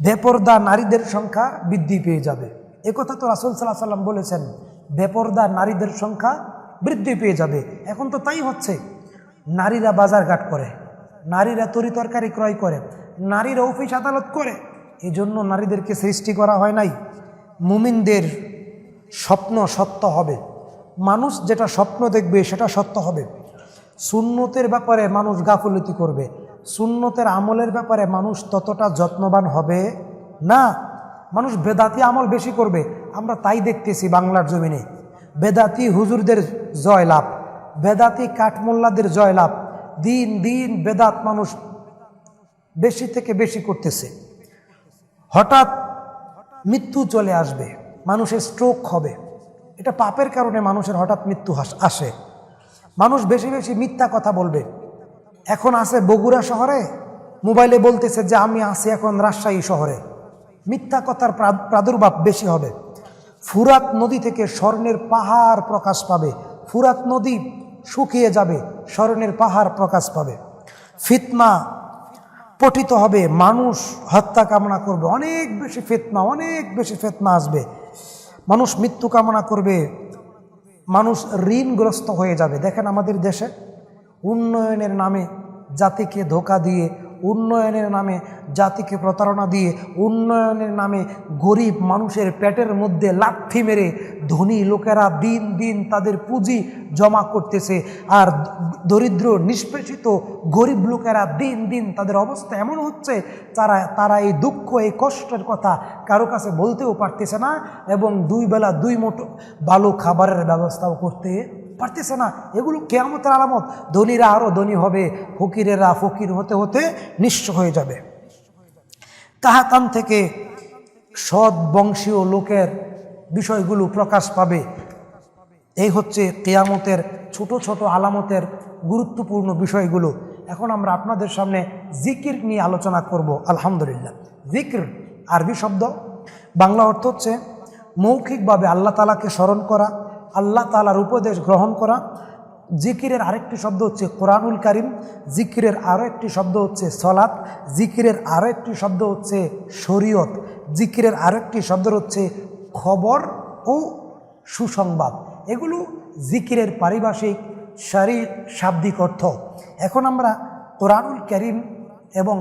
বেপর্দা নারীদের সংখ্যা বৃদ্ধি পেয়ে যাবে। একথা তো রাসুল সাল্লাহ সাল্লাম বলেছেন, বেপর্দা নারীদের সংখ্যা বৃদ্ধি পেয়ে যাবে। এখন তো তাই হচ্ছে। নারীরা বাজারঘাট করে, নারীরা তরি তরকারি ক্রয় করে, নারীরা অফিস আদালত করে। এই জন্য নারীদেরকে সৃষ্টি করা হয় নাই। মুমিনদের স্বপ্ন সত্য হবে। মানুষ যেটা স্বপ্ন দেখবে সেটা সত্য হবে। সুন্নতের ব্যাপারে মানুষ গাফলতি করবে। সুন্নতের আমলের ব্যাপারে মানুষ ততটা যত্নবান হবে না। মানুষ বেদাতি আমল বেশি করবে। আমরা তাই দেখতেছি বাংলার জমিনে। বেদাতি হুজুরদের জয়লাভ, বেদাতি কাঠমোল্লাদের জয়লাভ। দিন দিন বেদাত মানুষ বেশি থেকে বেশি করতেছে। হঠাৎ মৃত্যু চলে আসবে, মানুষের স্ট্রোক হবে। এটা পাপের কারণে মানুষের হঠাৎ মৃত্যু আসে। মানুষ বেশি বেশি মিথ্যা কথা বলবে। এখন আছে বগুড়া শহরে? মোবাইলে বলতেছে যে আমি আছি এখন রাজশাহী শহরে। মিথ্যা কথার প্রাদুর্ভাব বেশি হবে। ফুরাত নদী থেকে স্বর্ণের পাহাড় প্রকাশ পাবে। ফুরাত নদী শুকিয়ে যাবে, স্বর্ণের পাহাড় প্রকাশ পাবে। ফিতনা পঠিত হবে, মানুষ হত্যা কামনা করবে। অনেক বেশি ফেতনা, অনেক বেশি ফেতনা আসবে। মানুষ মৃত্যু কামনা করবে। মানুষ ঋণগ্রস্ত হয়ে যাবে। দেখেন আমাদের দেশে উন্নয়নের নামে জাতিকে ধোকা দিয়ে, উন্নয়নের নামে জাতিকে প্রতারণা দিয়ে, উন্নয়নের নামে গরিব মানুষের পেটের মধ্যে লাথি মেরে ধনী লোকেরা দিন দিন তাদের পুঁজি জমা করতেছে। আর দরিদ্র, নিষ্পেষিত, গরিব লোকেরা দিন দিন তাদের অবস্থা এমন হচ্ছে, তারা তারা এই দুঃখ, এই কষ্টের কথা কারও কাছে বলতেও পারতেছে না এবং দুই বেলা দুই মোটো ভালো খাবারের ব্যবস্থাও করতে পারতেছে না, এগুলো কেয়ামতের আলামত। ধনীরা আরও ধনী হবে, ফকিরেরা ফকির হতে হতে নিঃস্ব হয়ে যাবে। কাহাকান থেকে সৎ বংশীয় লোকের বিষয়গুলো প্রকাশ পাবে। এই হচ্ছে কেয়ামতের ছোট ছোট আলামতের গুরুত্বপূর্ণ বিষয়গুলো। এখন আমরা আপনাদের সামনে জিকির নিয়ে আলোচনা করব, আলহামদুলিল্লাহ। জিক্র, আরবি শব্দ। বাংলা অর্থ হচ্ছে মৌখিকভাবে আল্লাহ তালাকে স্মরণ করা আল্লাহ তালার উপদেশ গ্রহণ করা। জিকিরের আরেকটি শব্দ হচ্ছে কোরআনুল কারিম, জিকিরের আরও একটি শব্দ হচ্ছে সলাৎ, জিকিরের আরও একটি শব্দ হচ্ছে শরীয়ত, জিকিরের আরও একটি শব্দ হচ্ছে খবর ও সুসংবাদ। এগুলো জিকিরের পারিভাষিক শারীর শাব্দিক অর্থ। এখন আমরা কোরআনুল করিম এবং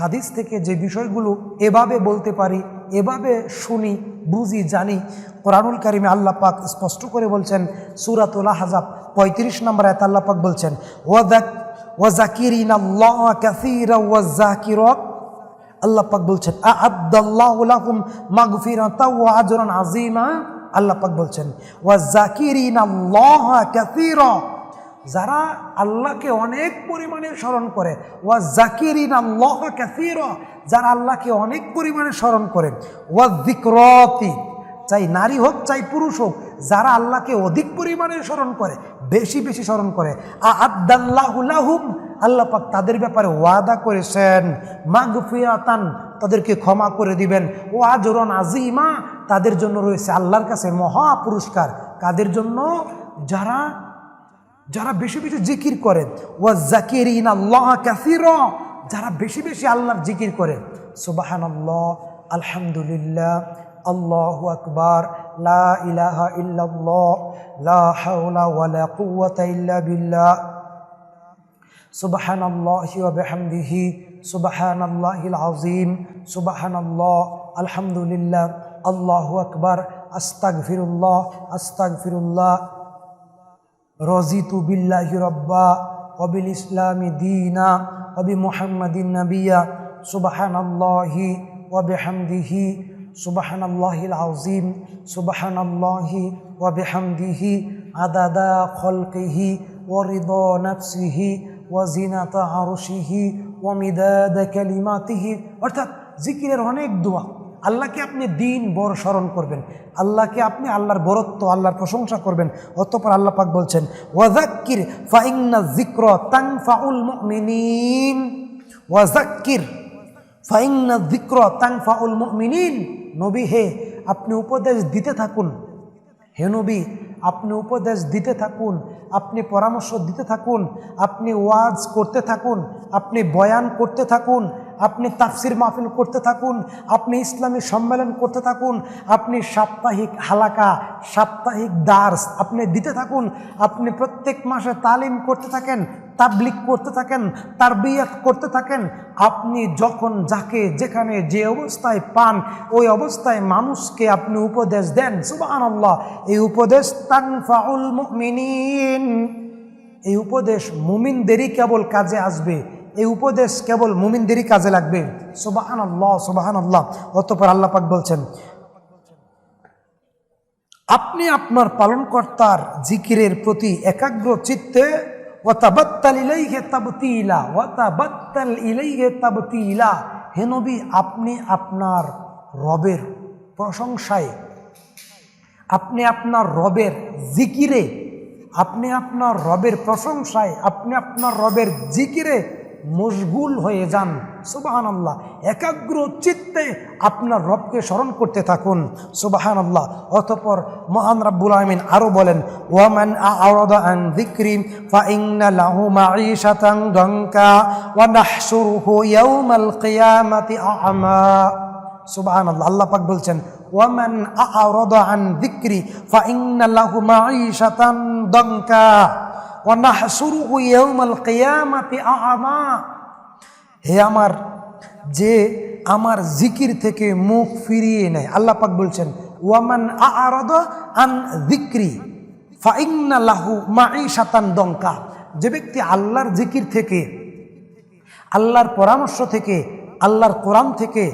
হাদিস থেকে যে বিষয়গুলো এভাবে বলতে পারি, এভাবে শুনি, বুঝি, জানি কোরআনুল কারিমে আল্লাহ পাক স্পষ্ট করে বলছেন, সুরাতুল হাজাব পঁয়ত্রিশ নম্বর এত আল্লাহ পাক বলছেন পাক বলছেন আব্দাল্লাহ লাহুম মাগফিরাতা ওয়া আজরান আযীমা। আল্লাহ পাক বলছেন যারা আল্লাহকে অনেক পরিমাণে স্মরণ করে ওয়া জাকিরিন যারা আল্লাহকে অনেক পরিমাণে স্মরণ করে ওয়া যিকরাতি চাই নারী হোক, চাই পুরুষ হোক, যারা আল্লাহকে অধিক পরিমাণে স্মরণ করে, বেশি বেশি স্মরণ করে। আদাল্লাহুম আল্লাহ পাক তাদের ব্যাপারে ওয়াদা করেছেন। মাগফিরাতান, তাদেরকে ক্ষমা করে দিবেন। ও আজরন আজিমা তাদের জন্য রয়েছে আল্লাহর কাছে মহা পুরস্কার। কাদের জন্য? যারা যারা বেশি বেশি জিকির করেন ও জাকির ইন আল্লাহ কাসির, যারা বেশি বেশি আল্লাহর জিকির করেন সুবাহান আল্লাহ আলহামদুলিল্লাহ আল্লাহ আকবার, লা ইলাহা ইল্লাল্লাহ, লা হাওলা ওয়ালা কুওয়াতা ইল্লা বিল্লাহ। সুবহানাল্লাহি ওয়া বিহামদিহি, সুবহানাল্লাহিল আযীম, সুবহানাল্লাহ, আলহামদুলিল্লাহ, আল্লাহু আকবার, আস্তাগফিরুল্লাহ আস্তাগফিরুল্লাহ। রজিতু বিল্লাহি রব্বা অবিল ইসলামি দীনা অবি মুহাম্মাদিন নবিয়া, সুবহানাল্লাহি ওয়া বিহামদিহি সুবাহান আল্লাহিল আউজিম সুবাহান আল্লাহি ওয়াবেহামদিহি আদাদা খলকিহি ওরিদ নফসিহি ওয়াজিনাতা আরশিহি ওয়ামিদাদ কালিমাতিহি। অর্থাৎ জিকিরের অনেক দোয়া। আল্লাহকে আপনি দিন বড় স্মরণ করবেন। আল্লাহকে আপনি আল্লাহর বরত্ব, আল্লাহর প্রশংসা করবেন। অতপর আল্লাহ পাক বলছেন ওয়াজাক্কির ফাইন্না জিক্র তাং ফাউল মিনিন ওয়াজাক্কির ফাইন্না জিক্র তাং ফাউল মিনিন নবী, হে, আপনি উপদেশ দিতে থাকুন। হে নবী, আপনি উপদেশ দিতে থাকুন, আপনি পরামর্শ দিতে থাকুন, আপনি ওয়াজ করতে থাকুন, আপনি বয়ান করতে থাকুন আপনি তাফসির মাহফিল করতে থাকুন, আপনি ইসলামী সম্মেলন করতে থাকুন, আপনি সাপ্তাহিক হালাকা, সাপ্তাহিক দার্স আপনি দিতে থাকুন, আপনি প্রত্যেক মাসে তালিম করতে থাকেন তাবলিক করতে থাকেন তার বিয়াত করতে থাকেন, আপনি যখন যাকে, যেখানে, যে অবস্থায় পান, ওই অবস্থায় মানুষকে আপনি উপদেশ দেন সুবাহ এই উপদেশ তানফাউল মুমিনিন। এই উপদেশ মুমিনদেরই কেবল কাজে আসবে। এই উপদেশ কেবল মুমিনদেরই কাজে লাগবে। সুবাহান আল্লাহ সুবাহান আল্লাহ অতপর আল্লাহ পাক বলছেন, আপনি আপনার পালনকর্তার জিকিরের প্রতি একাগ্র চিত্তে, ওয়াতাবাত্তাল ইলাইহি তাবতিলা, ওয়াতাবাত্তাল ইলাইহি তাবতিলা। হে নবী, আপনি আপনার রবের প্রশংসায়, আপনি আপনার রবের জিকিরে, আপনি আপনার রবের প্রশংসায়, আপনি আপনার রবের জিকিরে মশগুল হয়ে যান। সুবাহান আল্লাহ একাগ্র চিত্তে আপনার রবকে স্মরণ করতে থাকুন। সুবাহান আল্লাহ অতপর মহান রাব্বুল আলমিন আরও বলেন, ওয়ামান আন যিকরি ফাইন্না লাহু মাঈশাতান দঙ্কা ওয়া নাহশুরুহু ইয়াউমাল কিয়ামাতি আ'মা সুবহানাল্লাহ। আল্লাহ পাক বলছেন, ওয়ামান আ'রাদা আন যিকরি ফাইন্না লাহু মাঈশাতান দঙ্কা হে আমার, যে আমার জিকির থেকে মুখ ফিরিয়ে নেয়, আল্লাহ পাক বলছেন ওয়ামান আ'রাদা আন যিকরি ফাইন্না লাহু মাঈশাতান দঙ্কা যে ব্যক্তি আল্লাহর জিকির থেকে, আল্লাহর পরামর্শ থেকে, আল্লাহর কোরআন থেকে,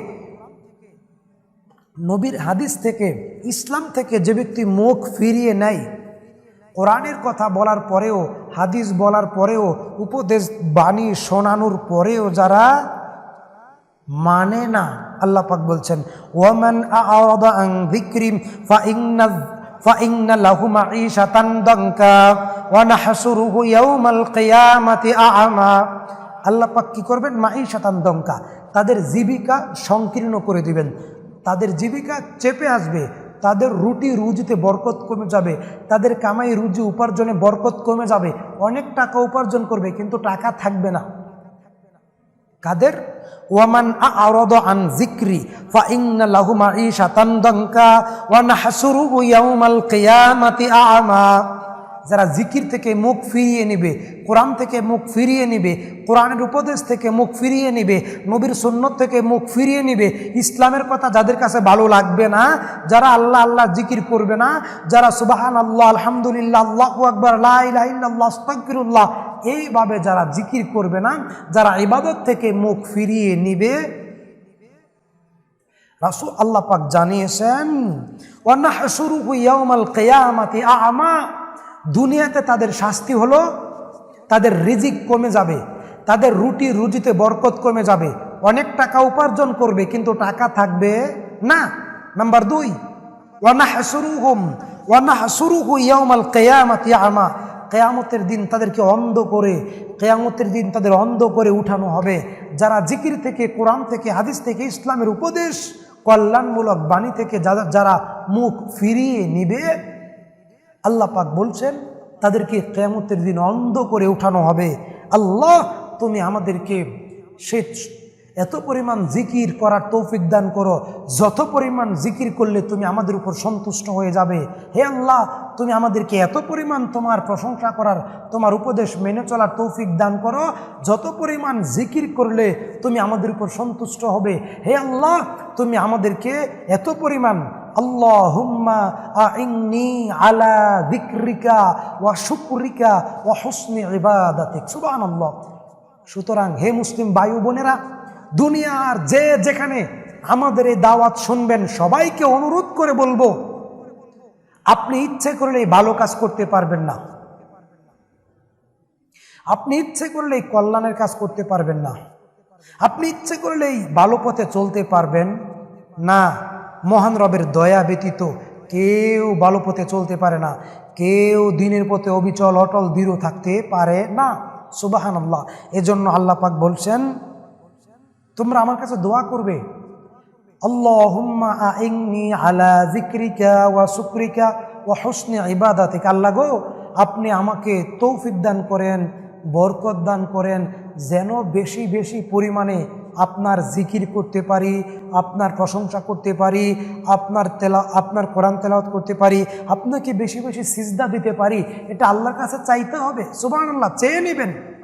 নবীর হাদিস থেকে, ইসলাম থেকে যে ব্যক্তি মুখ ফিরিয়ে নেয় কোরআনের কথা বলার পরেও, হাদিস বলার পরেও, উপদেশ, বাণী শোনানোর পরেও যারা মানে না, আল্লাহ পাক বলছেন, ওয়ামান ফাইন্না ফাইন্না লাহু মাঈশাতান দাঙ্কা ওয়া নাহশুরুহু ইয়াওমাল কিয়ামাতি আ'মা আল্লাহ পাক কি করবেন? মাঈশাতান দঙ্কা। তাদের জীবিকা সংকীর্ণ করে দিবেন। তাদের জীবিকা চেপে আসবে। তাদের রুটি রুজিতে বরকত কমে যাবে, তাদের কামাই রুজি উপার্জনে বরকত কমে যাবে, অনেক টাকা উপার্জন করবে, কিন্তু টাকা থাকবে না। কাদের? ওয়ামান আরদ আন যিকরি, ফাইন্না লাহু সাতান দাঙ্কা, ওয়া হাসুরু ইয়াউমাল কিয়ামাতি আ'মা যারা জিকির থেকে মুখ ফিরিয়ে নিবে, কোরআন থেকে মুখ ফিরিয়ে নিবে, কোরআনের উপদেশ থেকে মুখ ফিরিয়ে নিবে, নবীর সুন্নত থেকে মুখ ফিরিয়ে নিবে, ইসলামের কথা যাদের কাছে ভালো লাগবে না, যারা আল্লাহ আল্লাহ জিকির করবে না, যারা সুবাহান আল্লাহ আলহামদুলিল্লাহ, আল্লাহ আকবর আল্লাহ আস্তাগফিরুল্লাহ, এইভাবে যারা জিকির করবে না, যারা ইবাদত থেকে মুখ ফিরিয়ে নিবে, রাসূল আল্লাহ পাক জানিয়েছেন ওয়ান্না হাসুরুহু ইয়াউমাল কিয়ামাতি আ'মা দুনিয়াতে তাদের শাস্তি হলো, তাদের রিজিক কমে যাবে, তাদের রুটি রুজিতে বরকত কমে যাবে, অনেক টাকা উপার্জন করবে, কিন্তু টাকা থাকবে না। নাম্বার দুই ওয়ানা হাসুরু হোম ওয়ানা হাসুরু হু ইয়ামাল কেয়ামাতি আমা, কেয়ামতের দিন তাদেরকে অন্ধ করে, কেয়ামতের দিন তাদের অন্ধ করে উঠানো হবে। যারা জিকির থেকে, কোরআন থেকে, হাদিস থেকে, ইসলামের উপদেশ কল্যাণমূলক বাণী থেকে যারা মুখ ফিরিয়ে নিবে আল্লাহ পাক বলছেন, তাদেরকে কেয়ামতের দিন অন্ধ করে উঠানো হবে। আল্লাহ, তুমি আমাদেরকে সে এত পরিমাণ জিকির করার তৌফিক দান করো, যত পরিমাণ জিকির করলে তুমি আমাদের উপর সন্তুষ্ট হয়ে যাবে। হে আল্লাহ, তুমি আমাদেরকে এত পরিমাণ তোমার প্রশংসা করার, তোমার উপদেশ মেনে চলার তৌফিক দান করো, যত পরিমাণ জিকির করলে তুমি আমাদের উপর সন্তুষ্ট হবে। হে আল্লাহ, তুমি আমাদেরকে এত পরিমাণ আলা সুতরাং হে মুসলিম বায়ু বোনেরা, দুনিয়ার যে যেখানে আমাদের এই দাওয়াত শুনবেন, সবাইকে অনুরোধ করে বলব, আপনি ইচ্ছে করলে ভালো কাজ করতে পারবেন না। আপনি ইচ্ছে করলেই কল্যাণের কাজ করতে পারবেন না। আপনি ইচ্ছে করলেই ভালো পথে চলতে পারবেন না। মহান রবের দয়া ব্যতীত কেউ ভালো পথে চলতে পারে না। কেউ দিনের পথে অবিচল, অটল, দৃঢ় থাকতে পারে না। সুবাহান আল্লাহ এজন্য আল্লাহ পাক বলছেন, তোমরা আমার কাছে দোয়া করবে। হুসনি ইবাদাতিক। আল্লাহ গো, আপনি আমাকে তৌফিক দান করেন, বরকত দান করেন, যেন বেশি বেশি পরিমাণে আপনার জিকির করতে পারি, আপনার প্রশংসা করতে পারি, আপনার তেলা, আপনার কোরআন তেলাওয়াত করতে পারি, আপনাকে বেশি বেশি সিজদা দিতে পারি, এটা আল্লাহর কাছে চাইতে হবে। সুবাহ আল্লাহ চেয়ে নেবেন।